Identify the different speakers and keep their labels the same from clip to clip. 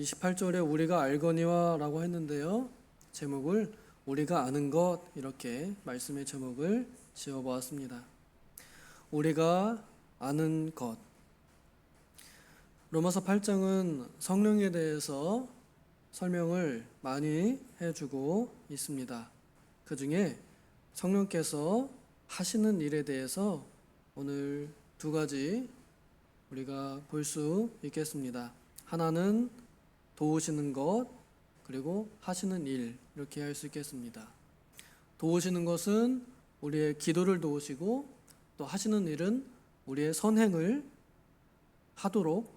Speaker 1: 28절에 우리가 알거니와 라고 했는데요. 제목을 우리가 아는 것 이렇게 말씀의 제목을 지어 보았습니다. 우리가 아는 것. 로마서 8장은 성령에 대해서 설명을 많이 해주고 있습니다. 그 중에 성령께서 하시는 일에 대해서 오늘 두 가지 우리가 볼 수 있겠습니다. 하나는 도우시는 것, 그리고 하시는 일, 이렇게 할 수 있겠습니다. 도우시는 것은 우리의 기도를 도우시고, 또 하시는 일은 우리의 선행을 하도록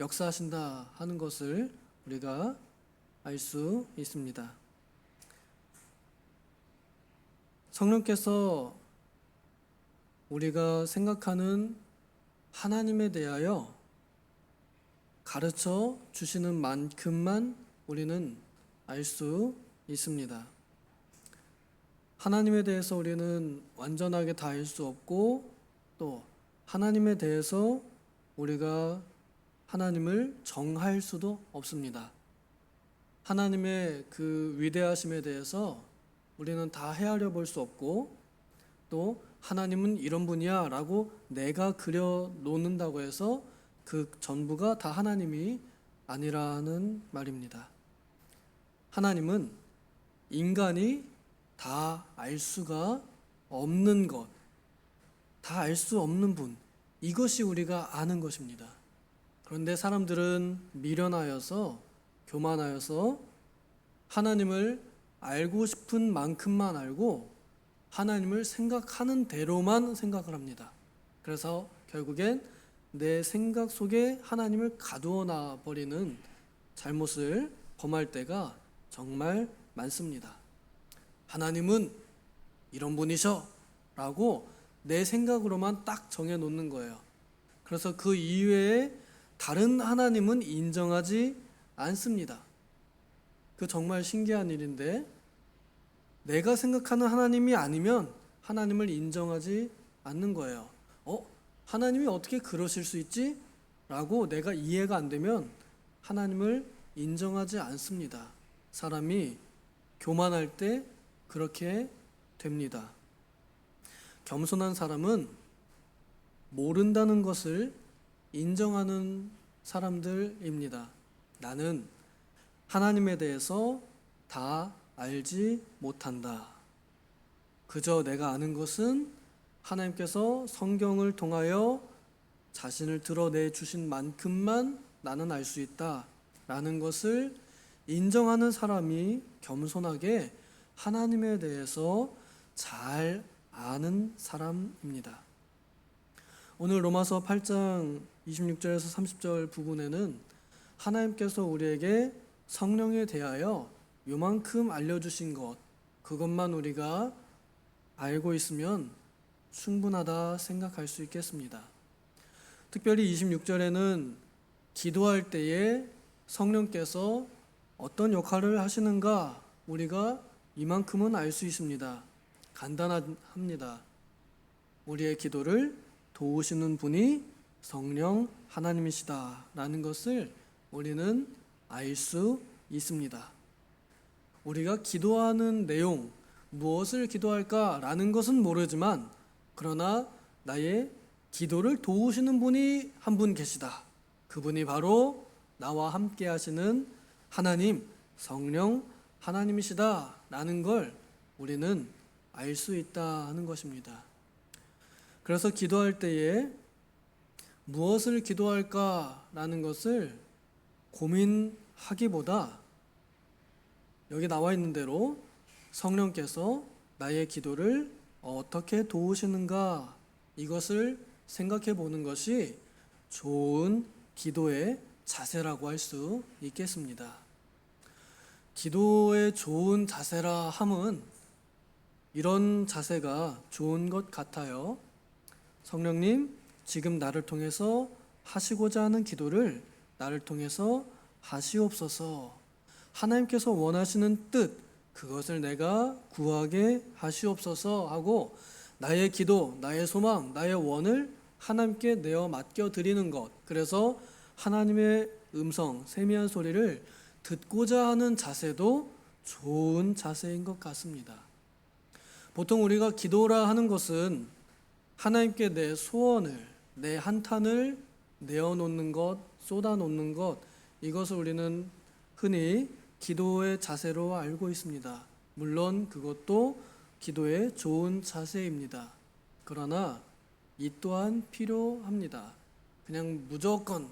Speaker 1: 역사하신다 하는 것을 우리가 알 수 있습니다. 성령께서 우리가 생각하는 하나님에 대하여 가르쳐 주시는 만큼만 우리는 알 수 있습니다. 하나님에 대해서 우리는 완전하게 다 알 수 없고 또 하나님에 대해서 우리가 하나님을 정할 수도 없습니다. 하나님의 그 위대하심에 대해서 우리는 다 헤아려 볼 수 없고 또 하나님은 이런 분이야 라고 내가 그려 놓는다고 해서 그 전부가 다 하나님이 아니라는 말입니다. 하나님은 인간이 다 알 수가 없는 것, 다 알 수 없는 분, 이것이 우리가 아는 것입니다. 그런데 사람들은 미련하여서, 교만하여서 하나님을 알고 싶은 만큼만 알고 하나님을 생각하는 대로만 생각을 합니다. 그래서 결국엔 내 생각 속에 하나님을 가두어 놔 버리는 잘못을 범할 때가 정말 많습니다. 하나님은 이런 분이셔 라고 내 생각으로만 딱 정해 놓는 거예요. 그래서 그 이외에 다른 하나님은 인정하지 않습니다. 그 정말 신기한 일인데 내가 생각하는 하나님이 아니면 하나님을 인정하지 않는 거예요. 어? 하나님이 어떻게 그러실 수 있지? 라고 내가 이해가 안 되면 하나님을 인정하지 않습니다. 사람이 교만할 때 그렇게 됩니다. 겸손한 사람은 모른다는 것을 인정하는 사람들입니다. 나는 하나님에 대해서 다 알지 못한다. 그저 내가 아는 것은 하나님께서 성경을 통하여 자신을 드러내 주신 만큼만 나는 알 수 있다. 라는 것을 인정하는 사람이 겸손하게 하나님에 대해서 잘 아는 사람입니다. 오늘 로마서 8장 26절에서 30절 부분에는 하나님께서 우리에게 성령에 대하여 요만큼 알려주신 것, 그것만 우리가 알고 있으면 충분하다 생각할 수 있겠습니다. 특별히 26절에는 기도할 때에 성령께서 어떤 역할을 하시는가 우리가 이만큼은 알 수 있습니다. 간단합니다. 우리의 기도를 도우시는 분이 성령 하나님이시다라는 것을 우리는 알 수 있습니다. 우리가 기도하는 내용, 무엇을 기도할까라는 것은 모르지만, 그러나 나의 기도를 도우시는 분이 한 분 계시다. 그분이 바로 나와 함께 하시는 하나님, 성령 하나님이시다. 라는 걸 우리는 알 수 있다 하는 것입니다. 그래서 기도할 때에 무엇을 기도할까라는 것을 고민하기보다 여기 나와 있는 대로 성령께서 나의 기도를 어떻게 도우시는가 이것을 생각해 보는 것이 좋은 기도의 자세라고 할 수 있겠습니다. 기도의 좋은 자세라 함은 이런 자세가 좋은 것 같아요. 성령님, 지금 나를 통해서 하시고자 하는 기도를 나를 통해서 하시옵소서. 하나님께서 원하시는 뜻, 그것을 내가 구하게 하시옵소서 하고 나의 기도, 나의 소망, 나의 원을 하나님께 내어 맡겨 드리는 것. 그래서 하나님의 음성, 세미한 소리를 듣고자 하는 자세도 좋은 자세인 것 같습니다. 보통 우리가 기도라 하는 것은 하나님께 내 소원을, 내 한탄을 내어놓는 것, 쏟아놓는 것, 이것을 우리는 흔히 기도의 자세로 알고 있습니다. 물론 그것도 기도의 좋은 자세입니다. 그러나 이 또한 필요합니다. 그냥 무조건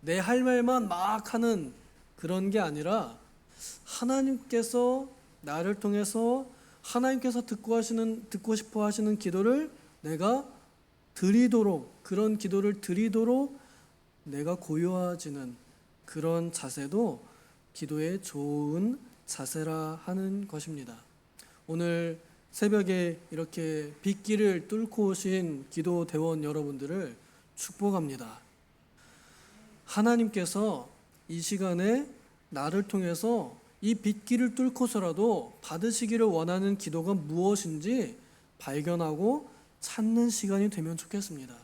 Speaker 1: 내 할 말만 막 하는 그런 게 아니라 하나님께서 나를 통해서 하나님께서 듣고 하시는 듣고 싶어 하시는 기도를 내가 드리도록 그런 기도를 드리도록 내가 고요해지는 그런 자세도 기도의 좋은 자세라 하는 것입니다. 오늘 새벽에 이렇게 빗길을 뚫고 오신 기도 대원 여러분들을 축복합니다. 하나님께서 이 시간에 나를 통해서 이 빗길을 뚫고서라도 받으시기를 원하는 기도가 무엇인지 발견하고 찾는 시간이 되면 좋겠습니다.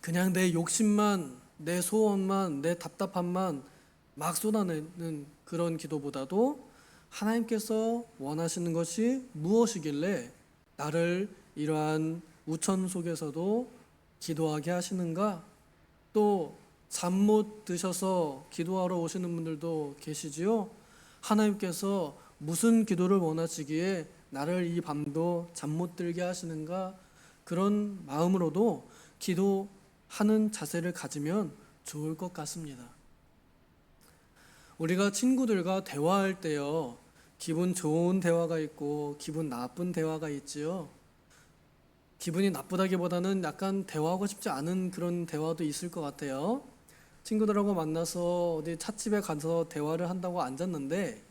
Speaker 1: 그냥 내 욕심만, 내 소원만, 내 답답함만 막 쏟아내는 그런 기도보다도 하나님께서 원하시는 것이 무엇이길래 나를 이러한 우천 속에서도 기도하게 하시는가? 또 잠 못 드셔서 기도하러 오시는 분들도 계시지요. 하나님께서 무슨 기도를 원하시기에 나를 이 밤도 잠 못 들게 하시는가? 그런 마음으로도 기도하는 자세를 가지면 좋을 것 같습니다. 우리가 친구들과 대화할 때요, 기분 좋은 대화가 있고 기분 나쁜 대화가 있지요. 기분이 나쁘다기보다는 약간 대화하고 싶지 않은 그런 대화도 있을 것 같아요. 친구들하고 만나서 어디 찻집에 가서 대화를 한다고 앉았는데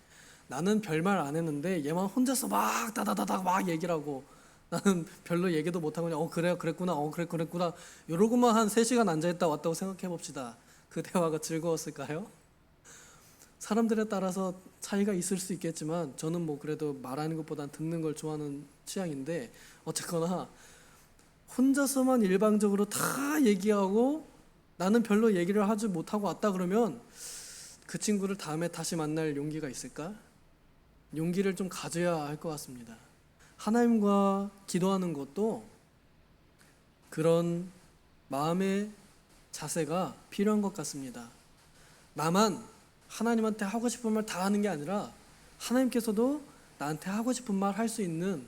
Speaker 1: 나는 별말 안 했는데 얘만 혼자서 막 다다다닥 막 얘기를 하고 나는 별로 얘기도 못하고 그냥 어 그래 그랬구나 어 그래 그랬구나 이러고만 한 3시간 앉아있다 왔다고 생각해 봅시다. 그 대화가 즐거웠을까요? 사람들에 따라서 차이가 있을 수 있겠지만 저는 뭐 그래도 말하는 것보단 듣는 걸 좋아하는 취향인데 어쨌거나 혼자서만 일방적으로 다 얘기하고 나는 별로 얘기를 하지 못하고 왔다 그러면 그 친구를 다음에 다시 만날 용기가 있을까? 용기를 좀 가져야 할 것 같습니다. 하나님과 기도하는 것도 그런 마음의 자세가 필요한 것 같습니다. 나만 하나님한테 하고 싶은 말 다 하는 게 아니라 하나님께서도 나한테 하고 싶은 말 할 수 있는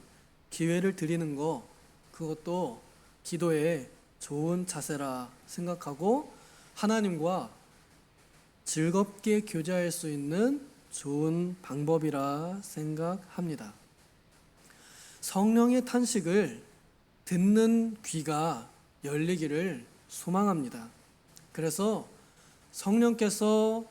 Speaker 1: 기회를 드리는 거 그것도 기도의 좋은 자세라 생각하고 하나님과 즐겁게 교제할 수 있는 좋은 방법이라 생각합니다. 성령의 탄식을 듣는 귀가 열리기를 소망합니다. 그래서 성령께서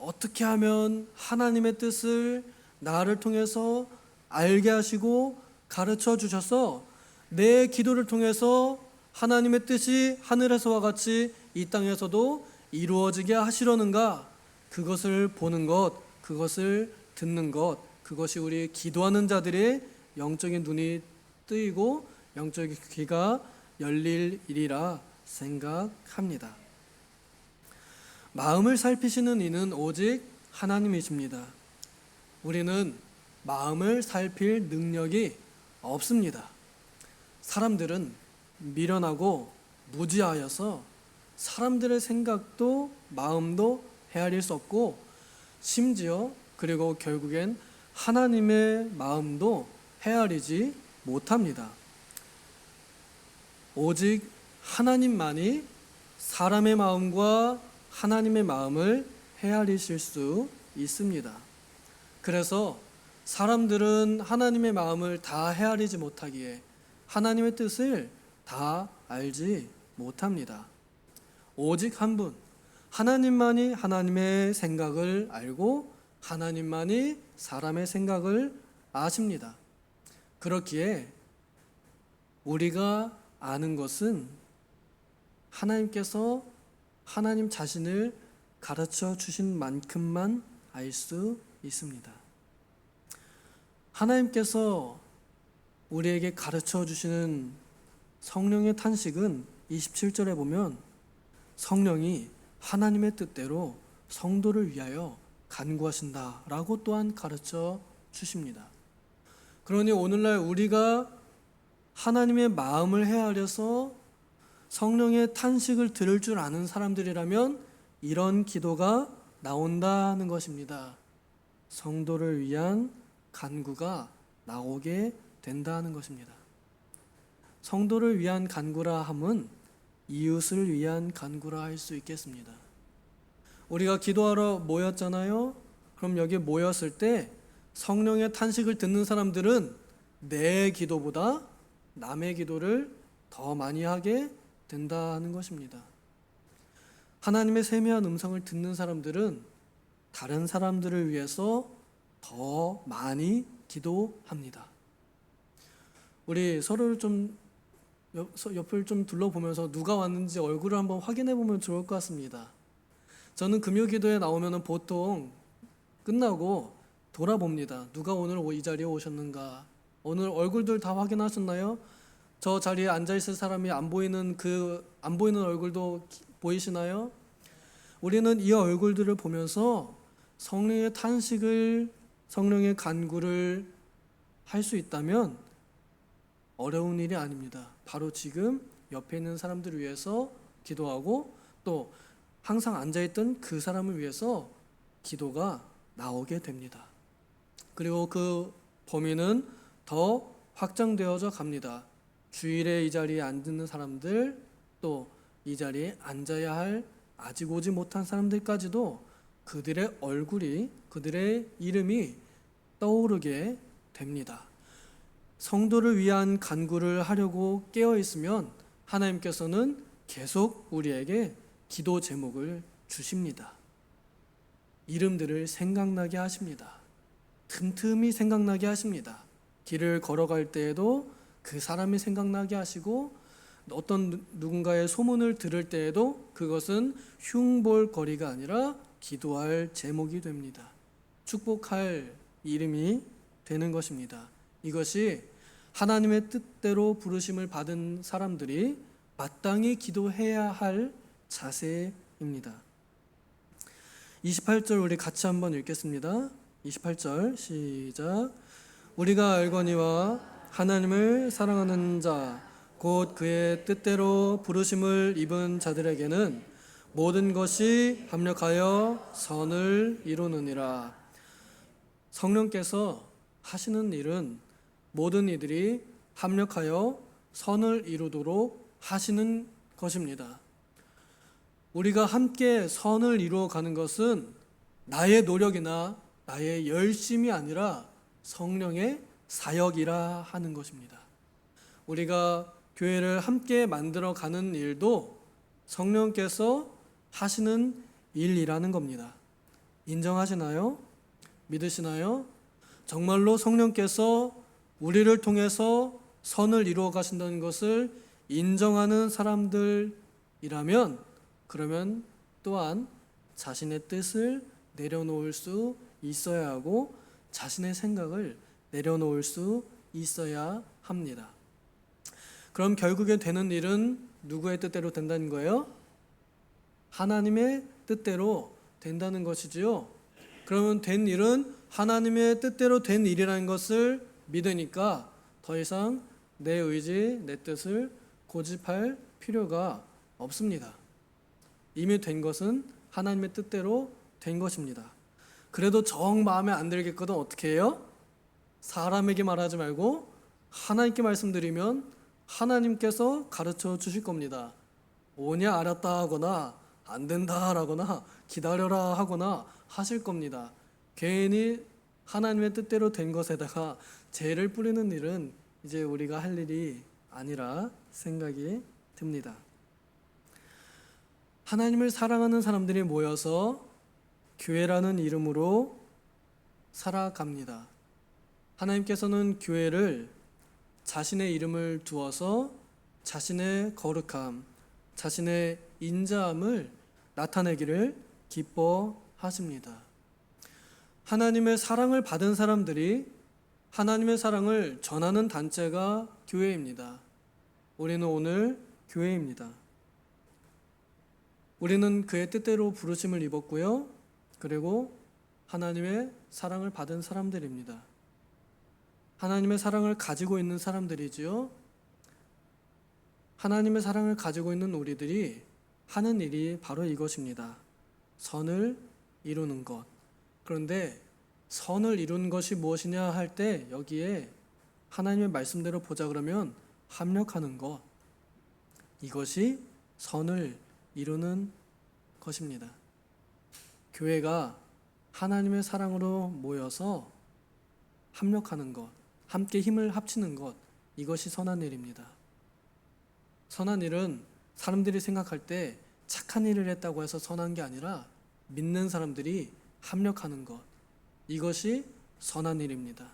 Speaker 1: 어떻게 하면 하나님의 뜻을 나를 통해서 알게 하시고 가르쳐 주셔서 내 기도를 통해서 하나님의 뜻이 하늘에서와 같이 이 땅에서도 이루어지게 하시려는가 그것을 보는 것, 그것을 듣는 것, 그것이 우리 기도하는 자들의 영적인 눈이 뜨이고 영적인 귀가 열릴 일이라 생각합니다. 마음을 살피시는 이는 오직 하나님이십니다. 우리는 마음을 살필 능력이 없습니다. 사람들은 미련하고 무지하여서 사람들의 생각도 마음도 헤아릴 수 없고 심지어 그리고 결국엔 하나님의 마음도 헤아리지 못합니다. 오직 하나님만이 사람의 마음과 하나님의 마음을 헤아리실 수 있습니다. 그래서 사람들은 하나님의 마음을 다 헤아리지 못하기에 하나님의 뜻을 다 알지 못합니다. 오직 한 분, 하나님만이 하나님의 생각을 알고 하나님만이 사람의 생각을 아십니다. 그렇기에 우리가 아는 것은 하나님께서 하나님 자신을 가르쳐 주신 만큼만 알 수 있습니다. 하나님께서 우리에게 가르쳐 주시는 성령의 탄식은 27절에 보면 성령이 하나님의 뜻대로 성도를 위하여 간구하신다라고 또한 가르쳐 주십니다. 그러니 오늘날 우리가 하나님의 마음을 헤아려서 성령의 탄식을 들을 줄 아는 사람들이라면 이런 기도가 나온다는 것입니다. 성도를 위한 간구가 나오게 된다는 것입니다. 성도를 위한 간구라 함은 이웃을 위한 간구라 할 수 있겠습니다. 우리가 기도하러 모였잖아요. 그럼 여기 모였을 때 성령의 탄식을 듣는 사람들은 내 기도보다 남의 기도를 더 많이 하게 된다는 것입니다. 하나님의 세미한 음성을 듣는 사람들은 다른 사람들을 위해서 더 많이 기도합니다. 우리 서로를 좀 옆, 옆을 좀 둘러보면서 누가 왔는지 얼굴을 한번 확인해 보면 좋을 것 같습니다. 저는 금요 기도에 나오면 보통 끝나고 돌아봅니다. 누가 오늘 이 자리에 오셨는가? 오늘 얼굴들 다 확인하셨나요? 저 자리에 앉아 있을 사람이 안 보이는 그 안 보이는 얼굴도 보이시나요? 우리는 이 얼굴들을 보면서 성령의 탄식을 성령의 간구를 할 수 있다면 어려운 일이 아닙니다. 바로 지금 옆에 있는 사람들을 위해서 기도하고 또 항상 앉아있던 그 사람을 위해서 기도가 나오게 됩니다. 그리고 그 범위는 더 확장되어져 갑니다. 주일에 이 자리에 앉는 사람들 또 이 자리에 앉아야 할 아직 오지 못한 사람들까지도 그들의 얼굴이 그들의 이름이 떠오르게 됩니다. 성도를 위한 간구를 하려고 깨어 있으면 하나님께서는 계속 우리에게 기도 제목을 주십니다. 이름들을 생각나게 하십니다. 틈틈이 생각나게 하십니다. 길을 걸어갈 때에도 그 사람이 생각나게 하시고 어떤 누군가의 소문을 들을 때에도 그것은 흉볼거리가 아니라 기도할 제목이 됩니다. 축복할 이름이 되는 것입니다. 이것이 하나님의 뜻대로 부르심을 받은 사람들이 마땅히 기도해야 할 자세입니다. 28절 우리 같이 한번 읽겠습니다. 28절 시작. 우리가 알거니와 하나님을 사랑하는 자, 곧 그의 뜻대로 부르심을 입은 자들에게는 모든 것이 합력하여 선을 이루느니라. 성령께서 하시는 일은 모든 이들이 합력하여 선을 이루도록 하시는 것입니다. 우리가 함께 선을 이루어 가는 것은 나의 노력이나 나의 열심이 아니라 성령의 사역이라 하는 것입니다. 우리가 교회를 함께 만들어 가는 일도 성령께서 하시는 일이라는 겁니다. 인정하시나요? 믿으시나요? 정말로 성령께서 우리를 통해서 선을 이루어 가신다는 것을 인정하는 사람들이라면 그러면 또한 자신의 뜻을 내려놓을 수 있어야 하고 자신의 생각을 내려놓을 수 있어야 합니다. 그럼 결국에 되는 일은 누구의 뜻대로 된다는 거예요? 하나님의 뜻대로 된다는 것이지요. 그러면 된 일은 하나님의 뜻대로 된 일이라는 것을 믿으니까 더 이상 내 의지, 내 뜻을 고집할 필요가 없습니다. 이미 된 것은 하나님의 뜻대로 된 것입니다. 그래도 정 마음에 안 들겠거든 어떻게 해요? 사람에게 말하지 말고 하나님께 말씀드리면 하나님께서 가르쳐 주실 겁니다. 오냐 알았다 하거나 안 된다 라거나 기다려라 하거나 하실 겁니다. 괜히 하나님의 뜻대로 된 것에다가 죄를 뿌리는 일은 이제 우리가 할 일이 아니라 생각이 듭니다. 하나님을 사랑하는 사람들이 모여서 교회라는 이름으로 살아갑니다. 하나님께서는 교회를 자신의 이름을 두어서 자신의 거룩함, 자신의 인자함을 나타내기를 기뻐하십니다. 하나님의 사랑을 받은 사람들이 하나님의 사랑을 전하는 단체가 교회입니다. 우리는 오늘 교회입니다. 우리는 그의 뜻대로 부르심을 입었고요. 그리고 하나님의 사랑을 받은 사람들입니다. 하나님의 사랑을 가지고 있는 사람들이지요. 하나님의 사랑을 가지고 있는 우리들이 하는 일이 바로 이것입니다. 선을 이루는 것. 그런데 선을 이루는 것이 무엇이냐 할 때 여기에 하나님의 말씀대로 보자 그러면 합력하는 것. 이것이 선을 이루는 것입니다. 교회가 하나님의 사랑으로 모여서 합력하는 것, 함께 힘을 합치는 것, 이것이 선한 일입니다. 선한 일은 사람들이 생각할 때 착한 일을 했다고 해서 선한 게 아니라 믿는 사람들이 합력하는 것, 이것이 선한 일입니다.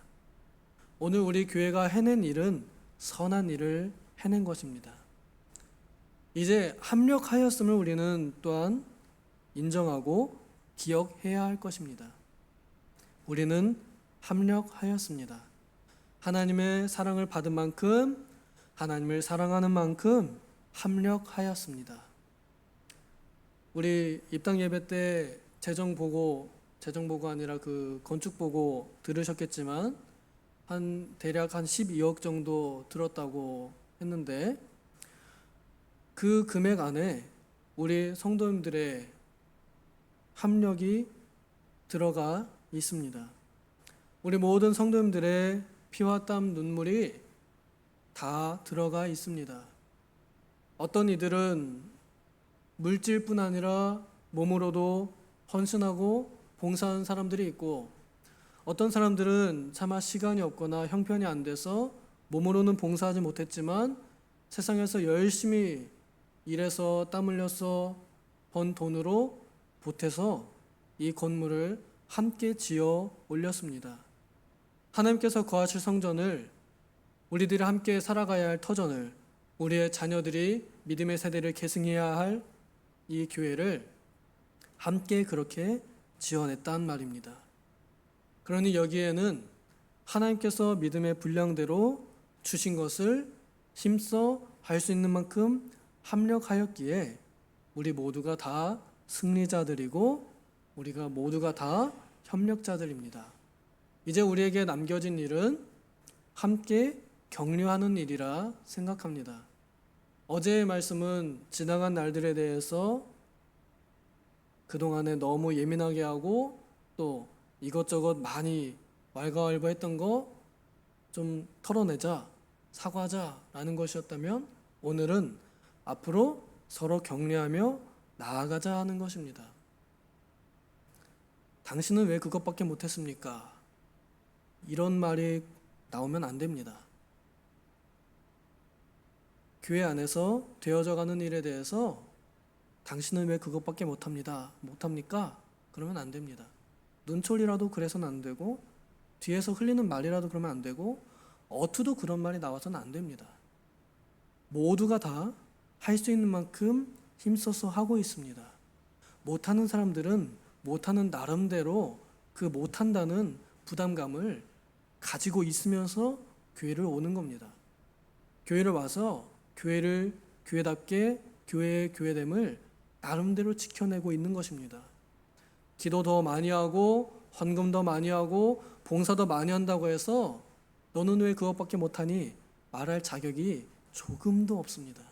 Speaker 1: 오늘 우리 교회가 해낸 일은 선한 일을 해낸 것입니다. 이제 합력하였음을 우리는 또한 인정하고 기억해야 할 것입니다. 우리는 합력하였습니다. 하나님의 사랑을 받은 만큼 하나님을 사랑하는 만큼 합력하였습니다. 우리 입당 예배 때 재정 보고 재정 보고 아니라 그 건축 보고 들으셨겠지만 한 대략 한 12억 정도 들었다고 했는데 그 금액 안에 우리 성도님들의 합력이 들어가 있습니다. 우리 모든 성도님들의 피와 땀 눈물이 다 들어가 있습니다. 어떤 이들은 물질뿐 아니라 몸으로도 헌신하고 봉사하는 사람들이 있고 어떤 사람들은 차마 시간이 없거나 형편이 안 돼서 몸으로는 봉사하지 못했지만 세상에서 열심히 일해서 땀 흘려서 번 돈으로 보태서 이 건물을 함께 지어 올렸습니다. 하나님께서 거하실 성전을 우리들이 함께 살아가야 할 터전을 우리의 자녀들이 믿음의 세대를 계승해야 할 이 교회를 함께 그렇게 지어냈단 말입니다. 그러니 여기에는 하나님께서 믿음의 분량대로 주신 것을 힘써 할 수 있는 만큼 합력하였기에 우리 모두가 다 승리자들이고 우리가 모두가 다 협력자들입니다. 이제 우리에게 남겨진 일은 함께 격려하는 일이라 생각합니다. 어제의 말씀은 지나간 날들에 대해서 그동안에 너무 예민하게 하고 또 이것저것 많이 왈가왈부했던 거 좀 털어내자, 사과하자라는 것이었다면 오늘은 앞으로 서로 격려하며 나아가자 하는 것입니다. 당신은 왜 그것밖에 못했습니까? 이런 말이 나오면 안 됩니다. 교회 안에서 되어져 가는 일에 대해서 당신은 왜 그것밖에 못합니다. 못합니까? 그러면 안 됩니다. 눈초리라도 그래서는 안 되고 뒤에서 흘리는 말이라도 그러면 안 되고 어투도 그런 말이 나와서는 안 됩니다. 모두가 다 할 수 있는 만큼 힘써서 하고 있습니다. 못하는 사람들은 못하는 나름대로 그 못한다는 부담감을 가지고 있으면서 교회를 오는 겁니다. 교회를 와서 교회를 교회답게 교회의 교회됨을 나름대로 지켜내고 있는 것입니다. 기도 더 많이 하고 헌금 더 많이 하고 봉사 더 많이 한다고 해서 너는 왜 그것밖에 못하니 말할 자격이 조금도 없습니다.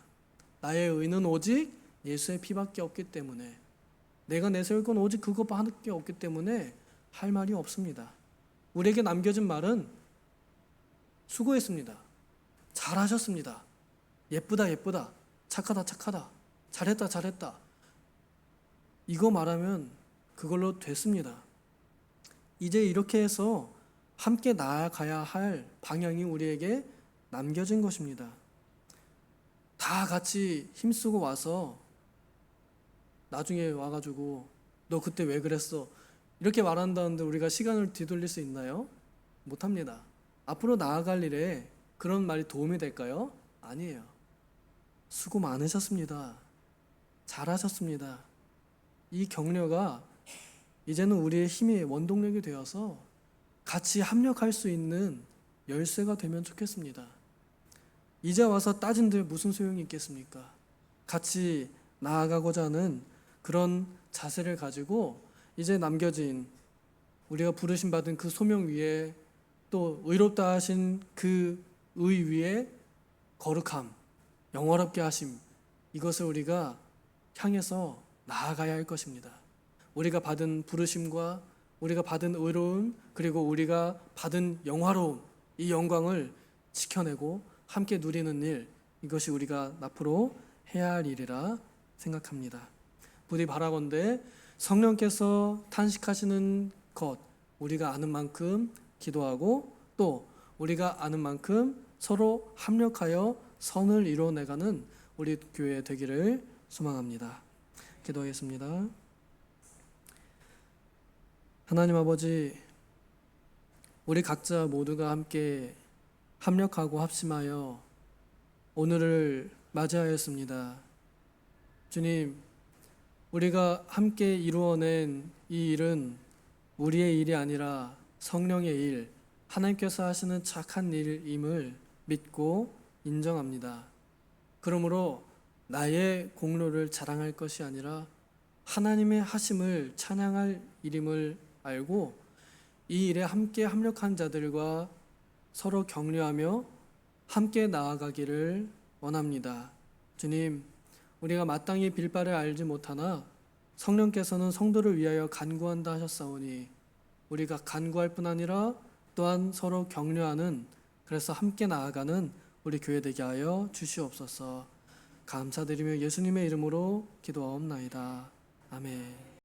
Speaker 1: 나의 의는 오직 예수의 피밖에 없기 때문에 내가 내세울 건 오직 그것밖에 없기 때문에 할 말이 없습니다. 우리에게 남겨진 말은 수고했습니다. 잘하셨습니다. 예쁘다 예쁘다 착하다 착하다 잘했다 잘했다 이거 말하면 그걸로 됐습니다. 이제 이렇게 해서 함께 나아가야 할 방향이 우리에게 남겨진 것입니다. 다 같이 힘쓰고 와서 나중에 와가지고 너 그때 왜 그랬어? 이렇게 말한다는데 우리가 시간을 뒤돌릴 수 있나요? 못합니다. 앞으로 나아갈 일에 그런 말이 도움이 될까요? 아니에요. 수고 많으셨습니다. 잘하셨습니다. 이 격려가 이제는 우리의 힘의 원동력이 되어서 같이 합력할 수 있는 열쇠가 되면 좋겠습니다. 이제 와서 따진들 무슨 소용이 있겠습니까? 같이 나아가고자 하는 그런 자세를 가지고 이제 남겨진 우리가 부르심 받은 그 소명 위에 또 의롭다 하신 그 의 위에 거룩함, 영원롭게 하심 이것을 우리가 향해서 나아가야 할 것입니다. 우리가 받은 부르심과 우리가 받은 의로움 그리고 우리가 받은 영화로움 이 영광을 지켜내고 함께 누리는 일 이것이 우리가 앞으로 해야 할 일이라 생각합니다. 부디 바라건대 성령께서 탄식하시는 것 우리가 아는 만큼 기도하고 또 우리가 아는 만큼 서로 합력하여 선을 이루어내가는 우리 교회 되기를 소망합니다. 기도하겠습니다. 하나님 아버지, 우리 각자 모두가 함께 합력하고 합심하여 오늘을 맞이하였습니다. 주님, 우리가 함께 이루어낸 이 일은 우리의 일이 아니라 성령의 일, 하나님께서 하시는 착한 일임을 믿고 인정합니다. 그러므로 나의 공로를 자랑할 것이 아니라 하나님의 하심을 찬양할 일임을 알고 이 일에 함께 합력한 자들과 서로 격려하며 함께 나아가기를 원합니다. 주님, 우리가 마땅히 빌 바를 알지 못하나 성령께서는 성도를 위하여 간구한다 하셨사오니 우리가 간구할 뿐 아니라 또한 서로 격려하는 그래서 함께 나아가는 우리 교회 되게 하여 주시옵소서. 감사드리며 예수님의 이름으로 기도하옵나이다. 아멘.